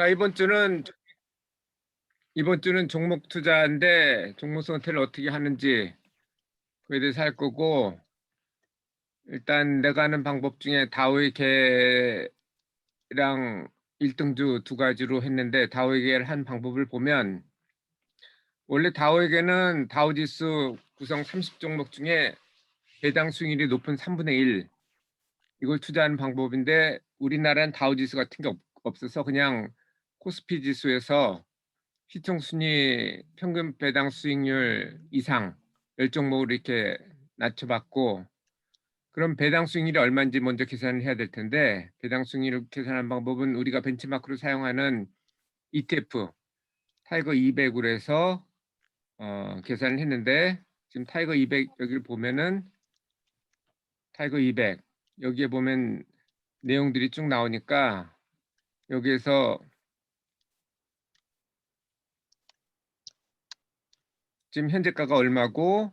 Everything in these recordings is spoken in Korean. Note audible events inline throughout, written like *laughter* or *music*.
자, 이번 주는 이번 주는 종목 투자인데 종목 선택을 어떻게 하는지 그에 대해서 할 거고 일단 내가 하는 방법 중에 다오의 개랑 1등주 두 가지로 했는데 다오의 개를 한 방법을 보면 원래 다오의 개는 다우지수 구성 30 종목 중에 배당 수익률이 높은 3분의 1 이걸 투자하는 방법인데 우리나라는 다우지수 같은 게 없, 없어서 그냥 코스피 지수에서 시총 순위 평균 배당 수익률 이상 열 종목으로 이렇게 낮춰봤고 그럼 배당 수익률이 얼마인지 먼저 계산을 해야 될 텐데 배당 수익률을 계산하는 방법은 우리가 벤치마크로 사용하는 ETF 타이거 200으로 해서 어, 계산을 했는데 지금 타이거 200 여기를 보면은 타이거 200 여기에 보면 내용들이 쭉 나오니까 여기에서 지금 현재가가 얼마고?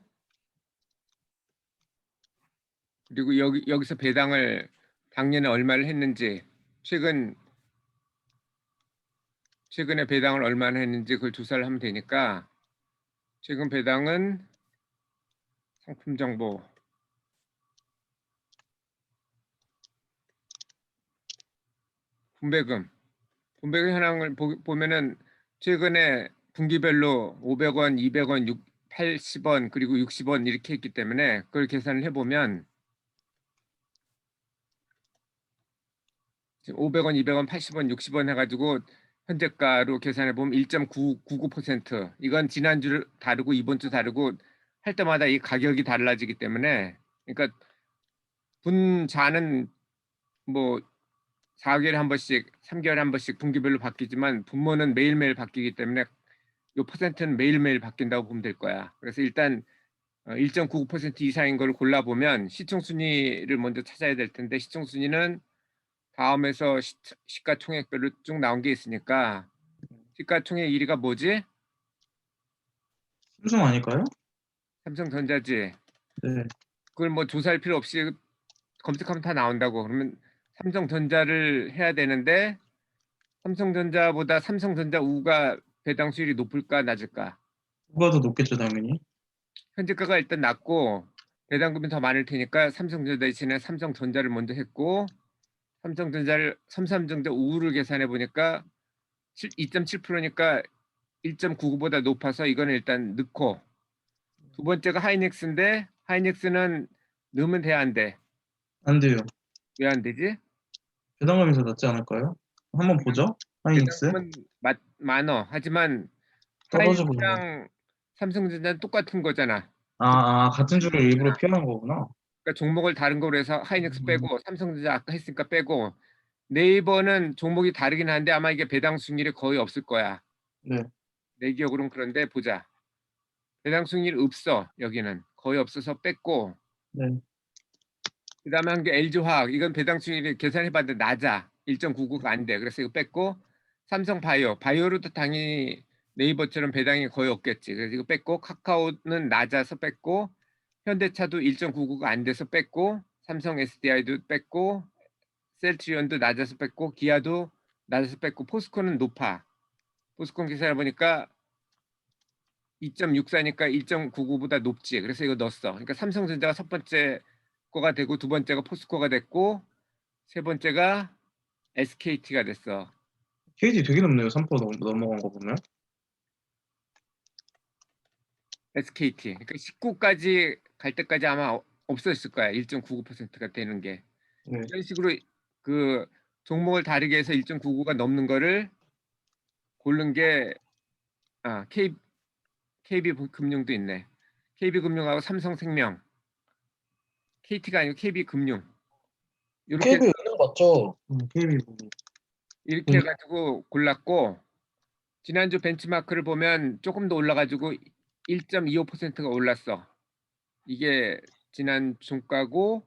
그리고 여기 여기서 배당을 작년에 얼마를 했는지 최근 최근에 배당을 얼마나 했는지 그걸 조사를 하면 되니까 최근 배당은 상품 정보. 분배금. 분배금 현황을 보, 보면은 최근에 분기별로 500원, 200원, 6, 80원 그리고 60원 이렇게 했기 때문에 그걸 계산을 해보면 지금 500원, 200원, 80원, 60원 해가지고 현재가로 계산해 보면 1.99% 이건 지난주 다르고 이번 주 다르고 할 때마다 이 가격이 달라지기 때문에 그러니까 분자는 뭐 4개월에 한 번씩, 3개월에 한 번씩 분기별로 바뀌지만 분모는 매일매일 바뀌기 때문에 요 퍼센트는 매일매일 바뀐다고 보면 될 거야. 그래서 일단 1.99% 이상인 걸 골라보면 시총 순위를 먼저 찾아야 될 텐데 시총 순위는 다음에서 시, 시가총액별로 쭉 나온 게 있으니까 시가총액 1위가 뭐지? 삼성 아닐까요? 삼성전자지. 네. 그걸 뭐 조사할 필요 없이 검색하면 다 나온다고. 그러면 삼성전자를 해야 되는데 삼성전자보다 삼성전자 우가 배당 수율이 높을까 낮을까? 누가 더 높겠죠 당연히. 현재가가 일단 낮고 배당금이 더 많을 테니까 삼성전자 대신에 삼성전자를 먼저 했고 삼성전자를 삼삼전자 우를 계산해 보니까 2.7%니까 1.99보다 높아서 이거는 일단 넣고 두 번째가 하이닉스인데 하이닉스는 넣으면 돼 안 돼? 안 돼요. 왜 안 되지? 배당금이 더 낫지 않을까요? 한번 보죠. 하이닉스. 배당금은 마- 많어. 하지만 보이네. 하이닉스랑 삼성전자는 똑같은 거잖아. 아, 아 같은 줄을 일부러 피하는 거구나. 그러니까 종목을 다른 거로 해서 하이닉스 음. 빼고 삼성전자 아까 했으니까 빼고 네이버는 종목이 다르긴 한데 아마 이게 배당 수익률이 거의 없을 거야. 네. 내 기억으로는 그런데 보자. 배당 수익률이 없어 여기는 거의 없어서 뺐고 네. 그다음에 한 게 LG화학 이건 배당 수익률이 계산해봤는데 낮아 1.99가 안 돼. 그래서 이거 뺐고 삼성 바이오 바이오로도 당연히 네이버처럼 배당이 거의 없겠지. 그래서 이거 뺐고 카카오는 낮아서 뺐고 현대차도 1.99가 안 돼서 뺐고 삼성 SDI도 뺐고 셀트리온도 낮아서 뺐고 기아도 낮아서 뺐고 포스코는 높아. 포스코 계산해 보니까 2.64니까 1.99보다 높지. 그래서 이거 넣었어. 그러니까 삼성전자가 첫 번째 거가 되고 두 번째가 포스코가 됐고 세 번째가 SKT가 됐어. KD 되게 높네요. 3% 넘, 넘어간 거 보면. SKT. 그러니까 19까지 갈 때까지 아마 어- 없어졌을 거야. 1.99%가 되는 게. 네. 이런 식으로 그 종목을 다르게 해서 1.99가 넘는 거를 고른 게 아, K, KB 금융도 있네. KB 금융하고 삼성생명. KT가 아니고 KB 금융. 이렇게 KB 거 맞죠? 음, KB. 이렇게 음. 해가지고 골랐고 지난주 벤치마크를 보면 조금 더 올라가지고 1.25%가 올랐어. 이게 지난 종가고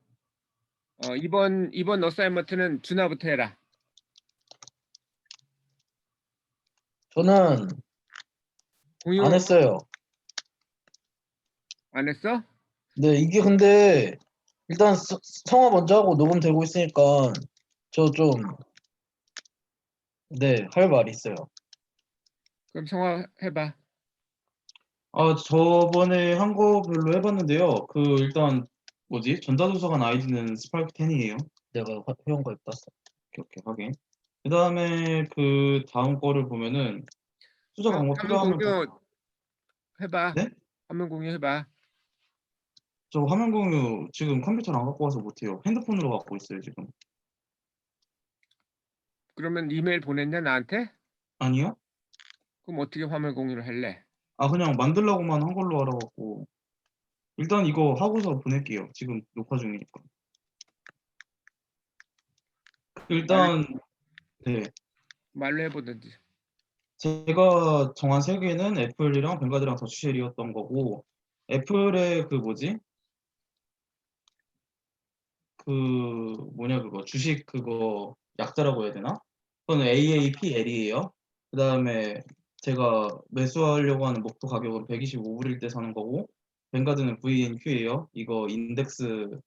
어, 이번 이번 어사이먼트는 준하부터 해라. 저는 공유 안 했어요. 안 했어? 네, 이게 근데 일단 서- 성화 먼저 하고 녹음 되고 있으니까 저 좀 네, 할 말 있어요. 그럼 성화 해봐. 아, 저번에 한 거 별로 해봤는데요. 그 일단 뭐지? 전자도서관 아이디는 스파이크 10이에요. 내가 화- 회원가입 땄어. 오케이, 오케이, 확인. 그 다음에 그 다음 거를 보면은 수저 방법 화면 필요하면 다- 공유 해봐. 네? 화면 공유 해봐. 저 화면 공유 지금 컴퓨터를 안 갖고 와서 못해요. 핸드폰으로 갖고 있어요, 지금. 그러면 이메일 보냈냐 나한테? 아니요? 그럼 어떻게 화면 공유를 할래? 아, 그냥 만들라고만 한 걸로 알아갖고. 일단 이거 하고서 보낼게요. 지금 녹화 중이니까. 일단, 네. 말로 해보든지. 제가 정한 세 개는 애플이랑 뱅가드랑 더치쉘이었던 거고, 애플의 그 뭐지? 그 뭐냐 그거 주식 그거 약자라고 해야 되나? 그거는 AAPL이에요. 그 다음에 제가 매수하려고 하는 목표 가격은 125불일 때 사는 거고, 뱅가드는 VNQ예요. 이거 인덱스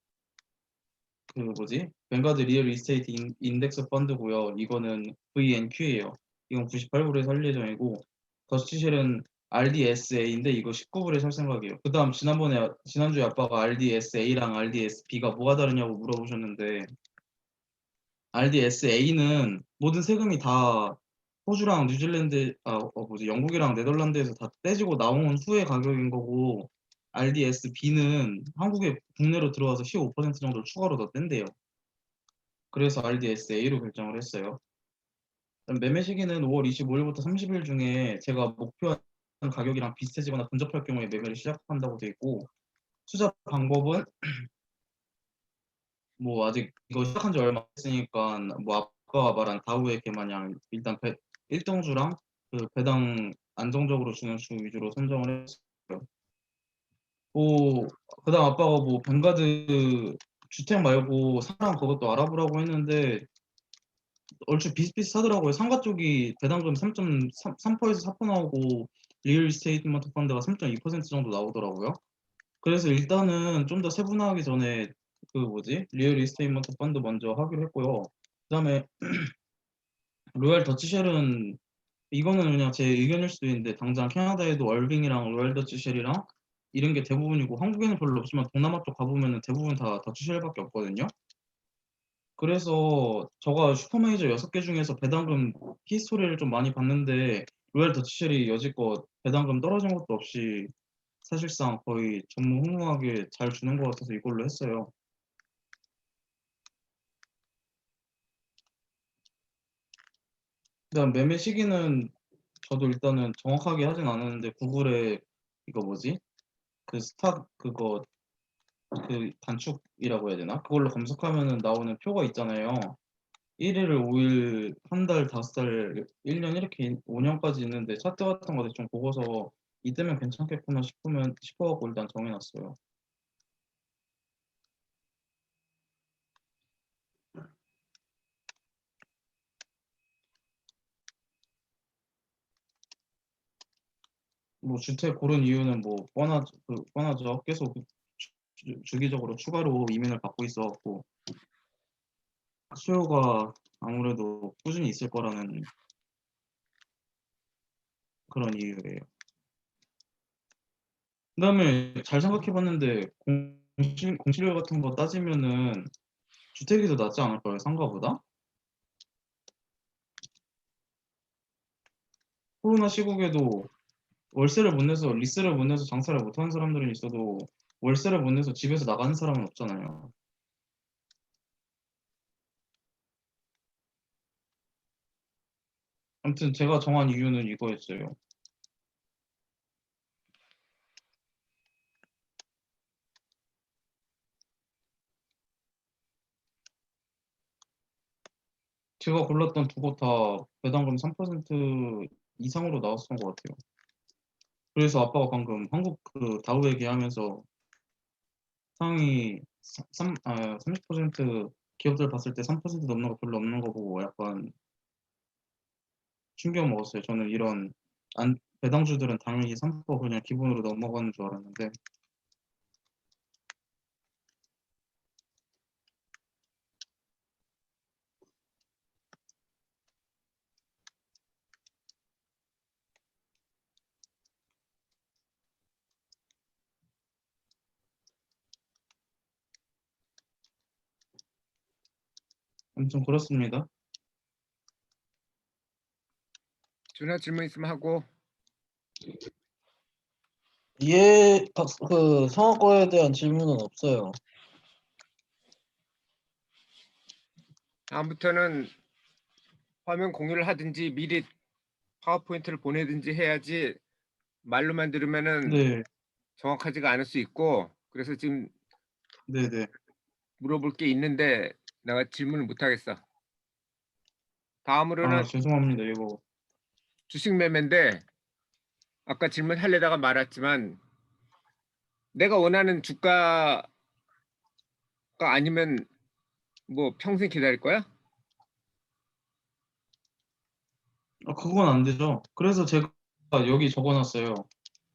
그 뭐지? 뱅가드 리얼 이스테이트 인, 인덱스 펀드고요. 이거는 VNQ예요. 이건 98불에 살 예정이고 더치쉘은 RDSA인데 이거 19불에 살 생각이에요. 그 다음 지난번에 지난주에 아빠가 RDSA랑 RDSB가 뭐가 다르냐고 물어보셨는데 RDSA는 모든 세금이 다 호주랑 뉴질랜드 아 어, 뭐지 영국이랑 네덜란드에서 다 떼지고 나온 후의 가격인 거고 RDSB는 한국에 국내로 들어와서 15% 정도를 추가로 더 뗀대요. 그래서 RDSA로 결정을 했어요. 매매 시기는 5월 25일부터 30일 중에 제가 목표한 가격이랑 비슷해지거나 근접할 경우에 매매를 시작한다고 돼 있고 투자 방법은 *clears throat* 뭐 아직 이거 시작한 지 얼마 안 됐으니까 뭐 아까 말한 다우에게 마냥 일단 배, 1등주랑 그 배당 안정적으로 주는 주 위주로 선정을 했어요. 뭐 그다음 아빠가 뭐 뱅가드 주택 말고 상랑 그것도 알아보라고 했는데 얼추 비슷비슷하더라고요. 상가 쪽이 배당금 3.3%에서 4% 나오고 리얼 이스테이트먼트 펀드가 3.2% 정도 나오더라고요. 그래서 일단은 좀 더 세분화하기 전에 그 뭐지 리얼 이스테이트먼트 펀드 먼저 하기로 했고요. 그다음에 *clears throat* 로얄 더치쉘은 이거는 그냥 제 의견일 수도 있는데 당장 캐나다에도 얼빙이랑 로얄 더치쉘이랑 이런 게 대부분이고 한국에는 별로 없지만 동남아 쪽 가보면은 대부분 다 더치쉘밖에 없거든요. 그래서 저가 슈퍼메이저 6개 중에서 배당금 히스토리를 좀 많이 봤는데 로얄 더치쉘이 여지껏 배당금 떨어진 것도 없이 사실상 거의 전무후무하게 잘 주는 것 같아서 이걸로 했어요. 그다음 매매 시기는 저도 일단은 정확하게 하진 않았는데 구글에 이거 뭐지? 그 스탑 그거 그 단축이라고 해야 되나? 그걸로 검색하면은 나오는 표가 있잖아요. 1일, 5일, 한 달, 다섯 달, 1년 이렇게 5년까지 있는데 차트 같은 거 대충 보고서 이때면 괜찮겠구나 싶으면 싶어갖고 일단 정해놨어요. 뭐 주택 고른 이유는 뭐 뻔하 그 뻔하죠. 계속 주, 주기적으로 추가로 이민을 받고 있어갖고 수요가 아무래도 꾸준히 있을 거라는 그런 이유예요. 그다음에 잘 생각해봤는데 공실 공실률 같은 거 따지면은 주택이 더 낫지 않을까요? 상가보다? 코로나 시국에도 월세를 못 내서 리스를 못 내서 장사를 못 하는 사람들은 있어도 월세를 못 내서 집에서 나가는 사람은 없잖아요. 아무튼 제가 정한 이유는 이거였어요. 제가 골랐던 두 곳 다 배당금 3% 이상으로 나왔던 것 같아요. 그래서 아빠가 방금 한국 그 다우 얘기하면서 상위 3, 아, 30% 기업들 봤을 때 3% 넘는 거 별로 없는 거 보고 약간 충격 먹었어요. 저는 이런 안, 배당주들은 당연히 3% 그냥 기본으로 넘어가는 줄 알았는데 아무튼 그렇습니다. 준하 질문 있으면 하고 이해 박- 그 성악과에 대한 질문은 없어요. 다음부터는 화면 공유를 하든지 미리 파워포인트를 보내든지 해야지 말로만 들으면은 네, 정확하지가 않을 수 있고 그래서 지금 네, 네. 물어볼 게 있는데 내가 질문을 못 하겠어. 다음으로는 아, 죄송합니다. 이거 주식 매매인데 아까 질문 하려다가 말았지만 내가 원하는 주가가 아니면 뭐 평생 기다릴 거야? 아, 그건 안 되죠. 그래서 제가 여기 적어놨어요.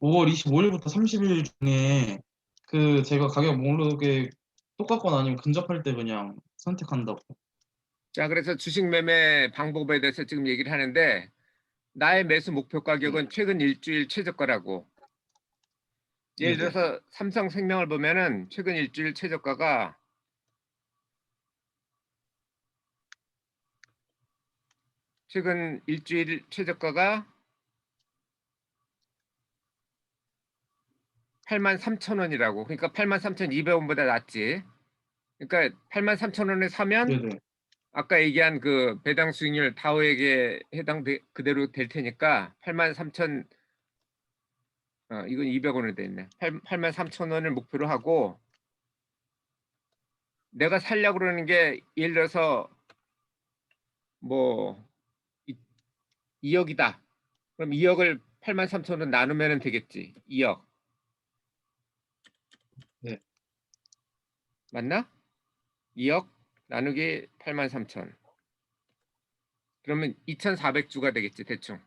5월 25일부터 30일 중에 그 제가 가격 목록에 똑같거나 아니면 근접할 때 그냥 선택한다고. 자, 그래서 주식 매매 방법에 대해서 지금 얘기를 하는데 나의 매수 목표 가격은 최근 일주일 최저가라고. 예를 네네. 들어서 삼성생명을 보면은 최근 일주일 최저가가 최근 일주일 최저가가 83,000원이라고. 그러니까 83,200원보다 낮지. 그러니까 83,000원에 사면 네네. 아까 얘기한 그 배당 수익률 다우에게 해당 그대로 될 테니까 83,000 어, 이건 200원으로 돼 있네. 8, 83,000원을 목표로 하고 내가 살려고 그러는 게 예를 들어서 뭐 2, 억이다 그럼 2억을 83,000원 나누면 되겠지. 2억. 네. 맞나? 2억 나누기 83,000. 그러면 2,400주가 되겠지, 대충.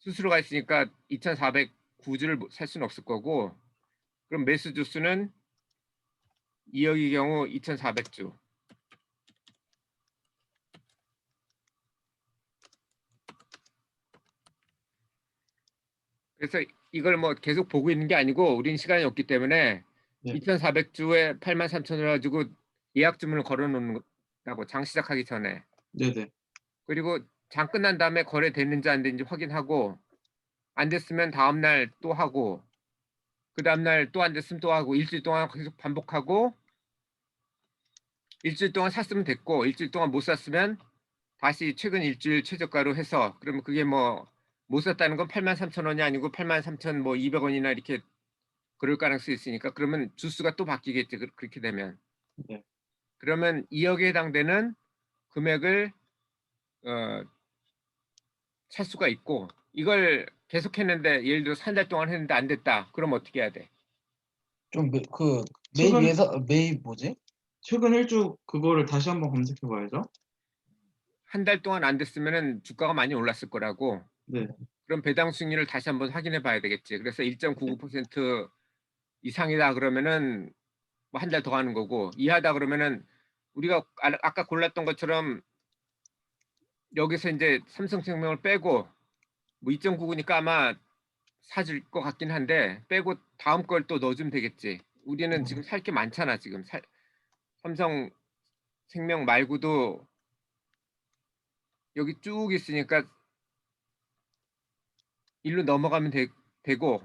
수수료가 있으니까 2,409주를 살 수는 없을 거고 그럼 매수 주수는 2억의 경우 2,400주. 그래서 이걸 뭐 계속 보고 있는 게 아니고 우린 시간이 없기 때문에 네. 2,400주에 83,000을 가지고 예약 주문을 걸어 놓는 거라고 장 시작하기 전에. 네네. 그리고 장 끝난 다음에 거래 됐는지 안 됐는지 확인하고 안 됐으면 다음 날 또 하고 그 다음 날 또 안 됐으면 또 하고 일주일 동안 계속 반복하고 일주일 동안 샀으면 됐고 일주일 동안 못 샀으면 다시 최근 일주일 최저가로 해서 그러면 그게 뭐 못 샀다는 건 83,000원이 아니고 83,200원이나 이렇게 그럴 가능성이 있으니까 그러면 주수가 또 바뀌겠지 그- 그렇게 되면 네. 그러면 2억에 해당되는 금액을 어, 살 수가 있고 이걸 계속했는데 예를 들어 한 달 동안 했는데 안 됐다. 그럼 어떻게 해야 돼? 좀그 매입 최근- 예사 매입 뭐지? 최근 일주 그거를 다시 한번 검색해 봐야죠. 한 달 동안 안 됐으면은 주가가 많이 올랐을 거라고. 네. 그럼 배당 수익률을 다시 한번 확인해 봐야 되겠지. 그래서 1.99% 이상이다 그러면은 뭐 한 달 더 하는 거고 이하다 그러면은 우리가 아- 아까 골랐던 것처럼 여기서 이제 삼성생명을 빼고 뭐 2.99니까 아마 사줄 것 같긴 한데 빼고 다음 걸 또 넣어주면 되겠지. 우리는 음. 지금 살 게 많잖아 지금 살, 삼성 생명 말고도 여기 쭉 있으니까 일로 넘어가면 되, 되고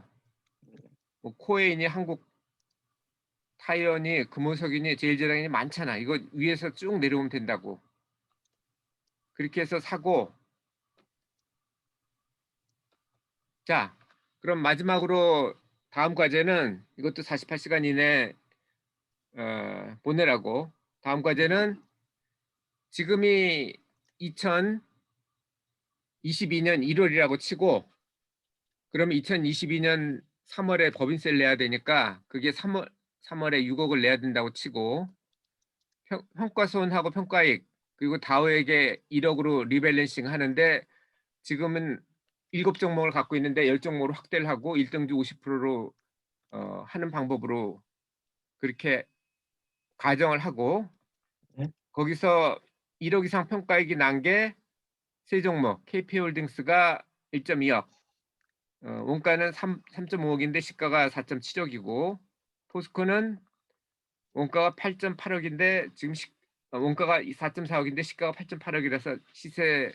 뭐 코에인이 한국 타이어니 금호석이니 제일제당이 많잖아. 이거 위에서 쭉 내려오면 된다고. 그렇게 해서 사고 자 그럼 마지막으로 다음 과제는 이것도 48시간 이내 어, 보내라고 다음 과제는 지금이 2022년 1월이라고 치고 그러면 2022년 3월에 법인세를 내야 되니까 그게 3월 3월에 6억을 내야 된다고 치고 평, 평가손하고 평가익 그리고 다우에게 1억으로 리밸런싱 하는데 지금은 7종목을 갖고 있는데 10종목으로 확대를 하고 1등주 50%로 어, 하는 방법으로 그렇게 가정을 하고 네. 거기서 1억 이상 평가익이 난 게 세 종목 KP홀딩스가 1.2억 어, 원가는 3, 3.5억인데 시가가 4.7억이고 포스코는 원가가 8.8억인데 지금 시, 어, 원가가 4.4억인데 시가가 8.8억이라서 시세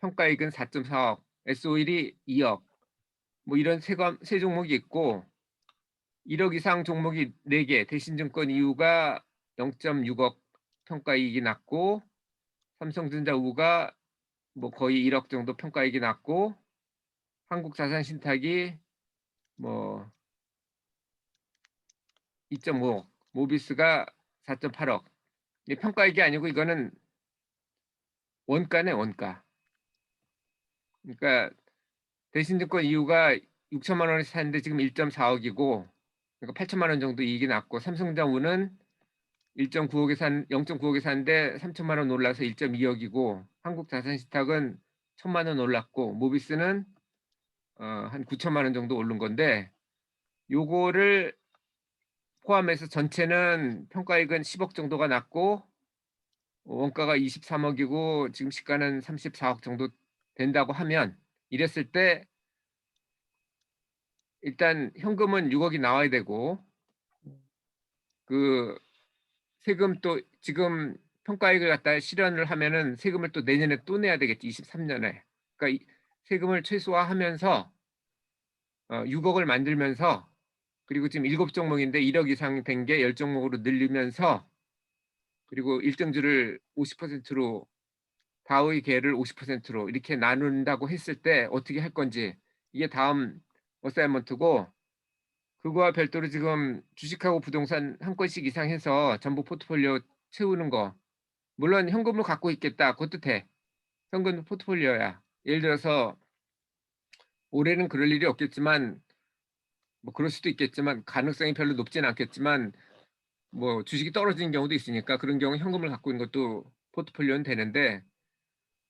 평가익은 4.4억, S51이 2억. 뭐 이런 세, 과- 세 종목이 있고 1억 이상 종목이 4개, 대신증권 이후가 0.6억 평가이익이 났고 삼성전자 우가 뭐 거의 1억 정도 평가이익이 났고 한국자산신탁이 뭐 2.5억, 모비스가 4.8억. 이 평가이익이 아니고 이거는 원가네 원가. 그러니까 대신증권 이후가 6천만 원에 샀는데 지금 1.4억이고 그러니까 8천만 원 정도 이익이 났고 삼성자우는 1.9억에 산 0.9억에 샀는데 3천만 원 올라서 1.2억이고 한국자산신탁은 1천만 원 올랐고 모비스는 어, 한 9천만 원 정도 오른 건데 요거를 포함해서 전체는 평가액은 10억 정도가 났고 원가가 23억이고 지금 시가는 34억 정도 된다고 하면 이랬을 때 일단 현금은 6억이 나와야 되고 그 세금 또 지금 평가액을 갖다 실현을 하면은 세금을 또 내년에 또 내야 되겠지 23년에. 그러니까 이 세금을 최소화하면서 어, 6억을 만들면서 그리고 지금 7종목인데 1억 이상 된게 10종목으로 늘리면서 그리고 일등주를 50%로 다우의 계를 50%로 이렇게 나눈다고 했을 때 어떻게 할 건지 이게 다음 어사이먼트고 그거와 별도로 지금 주식하고 부동산 한 건씩 이상 해서 전부 포트폴리오 채우는 거. 물론 현금을 갖고 있겠다. 그것도 돼. 현금 포트폴리오야. 예를 들어서 올해는 그럴 일이 없겠지만 뭐 그럴 수도 있겠지만 가능성이 별로 높진 않겠지만 뭐 주식이 떨어지는 경우도 있으니까 그런 경우 현금을 갖고 있는 것도 포트폴리오는 되는데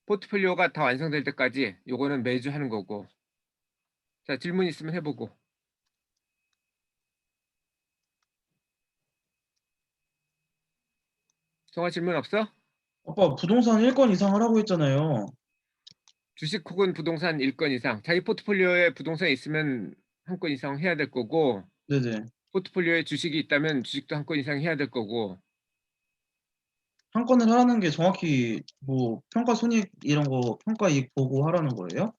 포트폴리오가 다 완성될 때까지 요거는 매주 하는 거고 자 질문 있으면 해보고 정화 질문 없어? 아빠 부동산 1건 이상 하라고 했잖아요. 주식 혹은 부동산 1건 이상 자기 포트폴리오에 부동산이 있으면 한 건 이상 해야 될 거고 네네. 포트폴리오에 주식이 있다면 주식도 한 건 이상 해야 될 거고 한 건을 하라는 게 정확히 뭐 평가 손익 이런 거 평가 이익 보고 하라는 거예요?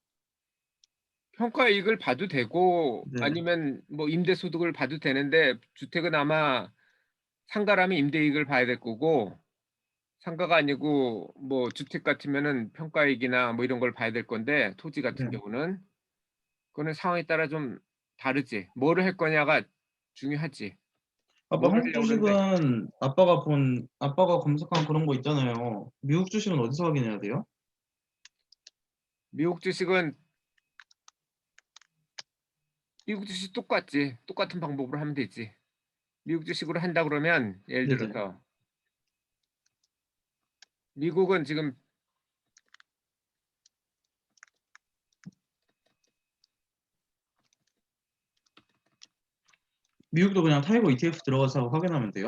평가 이익을 봐도 되고 네. 아니면 뭐 임대 소득을 봐도 되는데 주택은 아마 상가라면 임대 이익을 봐야 될 거고 상가가 아니고 뭐 주택 같으면은 평가 이익이나 뭐 이런 걸 봐야 될 건데 토지 같은 네. 경우는 그거는 상황에 따라 좀 다르지 뭐를 할 거냐가 중요하지 아빠 뭘 한국 주식은 아빠가 본 아빠가 검색한 그런 거 있잖아요. 미국 주식은 어디서 확인해야 돼요? 미국 주식은 미국 주식 똑같지 똑같은 방법으로 하면 되지 미국 주식으로 한다 그러면 예를 네네. 들어서 미국은 지금 미국도 그냥 타이거 ETF 들어가서 확인하면 돼요?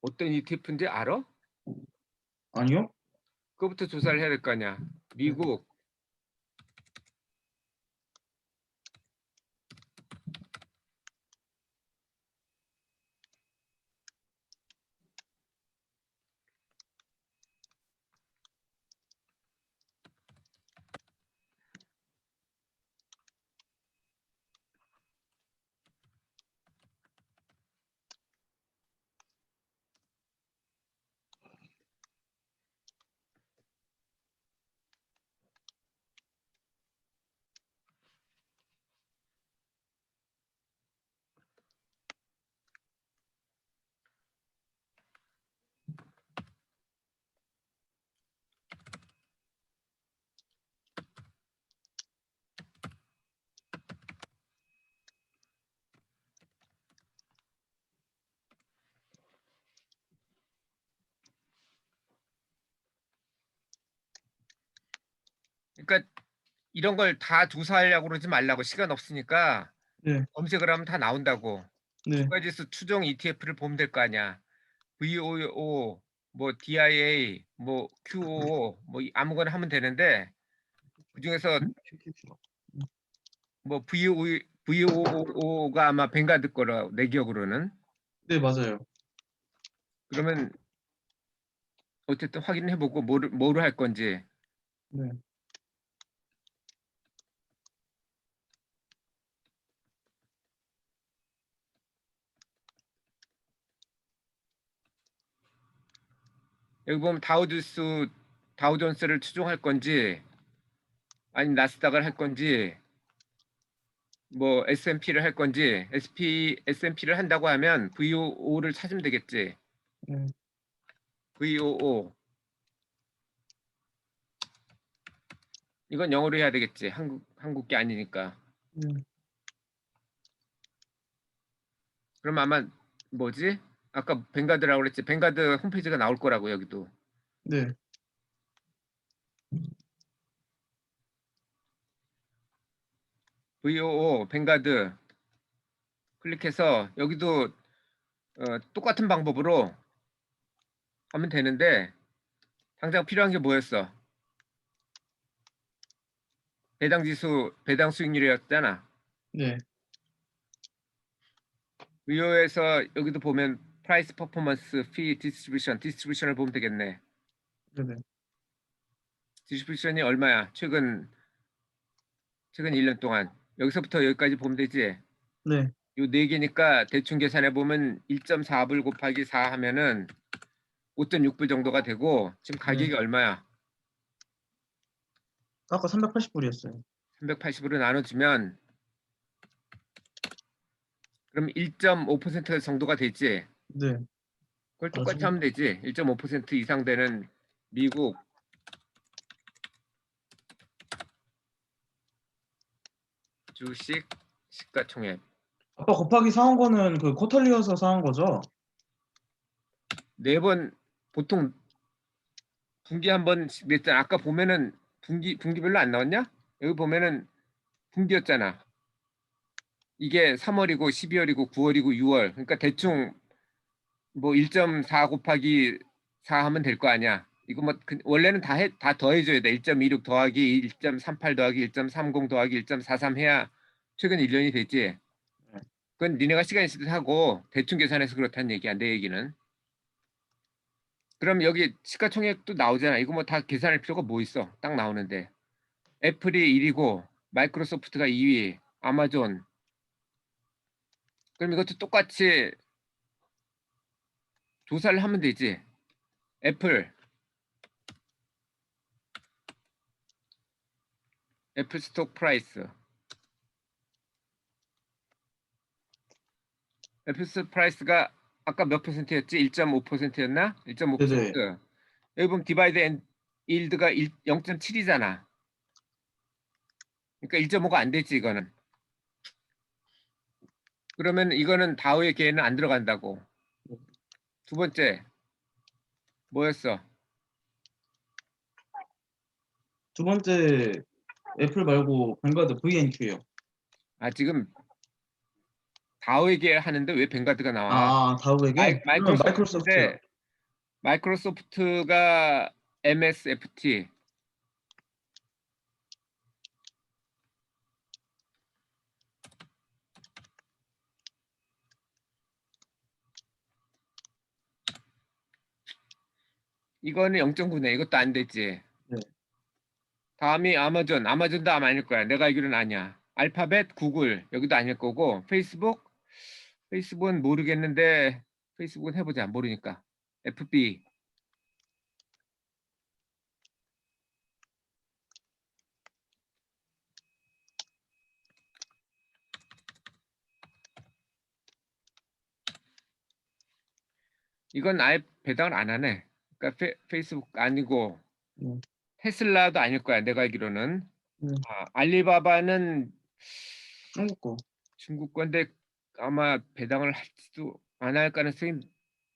어떤 ETF인지 알아? 아니요? 그거부터 조사를 해야 될 거 아니야 미국 그러니까 이런 걸 다 조사하려고 그러지 말라고 시간 없으니까 네. 검색을 하면 다 나온다고 네. 주가지수 추정 ETF를 보면 될 거 아니야 VOO 뭐 DIA 뭐 QO 뭐 이- 아무거나 하면 되는데 그 중에서 뭐 VO VOO가 아마 뱅가드 거라 내 기억으로는 네 맞아요. 그러면 어쨌든 확인해보고 뭐를 뭐로 할 건지 네. 여기 보면 다우지수 다우존스를 추종할 건지 아니 나스닥을 할 건지 뭐 S&P를 할 건지 SP S&P를 한다고 하면 VOO를 찾으면 되겠지. 네. VOO 이건 영어로 해야 되겠지. 한국 한국 게 아니니까. 네. 그럼 아마 뭐지? 아까 뱅가드라고 그랬지. 뱅가드 홈페이지가 나올 거라고 여기도. 네. VOO 뱅가드 클릭해서 여기도 어, 똑같은 방법으로 하면 되는데 당장 필요한 게 뭐였어? 배당 지수, 배당 수익률이었잖아. 네. VO에서 여기도 보면 프라이스 퍼포먼스 피 디스트리뷰션 디스트리뷰션을 보면 되겠네. 네네. 디스트리뷰션이 얼마야? 최근 최근 1년 동안 여기서부터 여기까지 보면 되지. 네. 요 네 개니까 대충 계산해 보면 1.4불 곱하기 4 하면은 5.6불 정도가 되고 지금 가격이 네. 얼마야? 아까 380불이었어요. 380으로 나눠주면 그럼 1.5% 정도가 되지. 네. 그걸 똑같이. 하면 되지. 1.5% 이상 되는 미국 주식 시가총액 아까 곱하기 사온 거는 그 쿼털리여서 사온 거죠? 네 번 보통 분기 한 번씩 냈잖아. 아까 보면은 분기 분기별로 안 나왔냐? 여기 보면은 분기였잖아. 이게 3월이고 12월이고 9월이고 6월. 그러니까 대충 뭐 1.4 곱하기 4 하면 될 거 아니야. 이거 뭐 그- 원래는 다 해, 다 더해줘야 돼. 1.26 더하기 1.38 더하기 1.30 더하기 1.43 해야 최근 1년이 되지. 네. 그건 니네가 시간 있을 때 하고 대충 계산해서 그렇다는 얘기야. 내 얘기는. 그럼 여기 시가총액도 나오잖아. 이거 뭐 다 계산할 필요가 뭐 있어? 딱 나오는데. 애플이 1위고 마이크로소프트가 2위, 아마존. 그럼 이것도 똑같이 조사를 하면 되지. 애플. 애플 스톡 프라이스. 애플 스톡 프라이스가 아까 몇 퍼센트였지? 1.5%였나? 1.5%. 여기 보면 디바이드 앤 일드가 0.7이잖아. 그러니까 1.5가 안 되지 이거는. 그러면 이거는 다우의 계에는 안 들어간다고. 두 번째 뭐였어? 두 번째 애플 말고 뱅가드 VNQ요. 아 지금 다우의 계 하는데 왜 뱅가드가 나와? 아, 다우에게? 마이, 마이크로소프트. 마이크로소프트가 MSFT 이거는 0.9네. 이것도 안 되지. 네. 다음이 아마존. 아마존도 아마 아닐 거야. 내가 알기로는 아니야. 알파벳, 구글 여기도 아닐 거고 페이스북 페이스북은 모르겠는데 페이스북은 해보자. 모르니까. FB 이건 아예 배당을 안 하네. 그러니까 페, 페이스북 아니고 음. 테슬라도 아닐 거야. 내가 알기로는. 음. 아, 알리바바는 중국 거. 중국 건데 아마 배당을 할지도 안 할 가능성이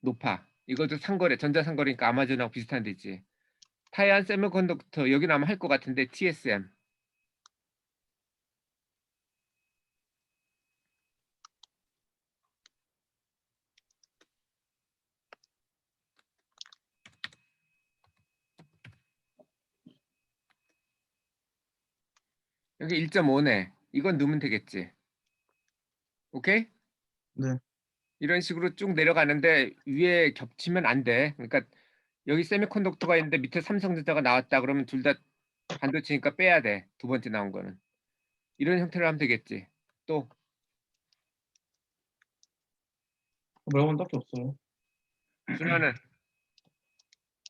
높아. 이것도 상거래, 전자상거래니까 아마존하고 비슷한 데지. 타이안 세미컨덕터 여기는 아마 할 것 같은데 TSM. 여기 1.5네. 이건 넣으면 되겠지. 오케이? 네. 이런 식으로 쭉 내려가는데 위에 겹치면 안 돼. 그러니까 여기 세미컨덕터가 있는데 밑에 삼성전자가 나왔다 그러면 둘 다 반도체니까 빼야 돼. 두 번째 나온 거는. 이런 형태로 하면 되겠지. 또 말고는 딱히 없어요. 준하는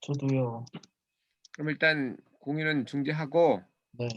저도요. 그럼 일단 공유는 중지하고 네.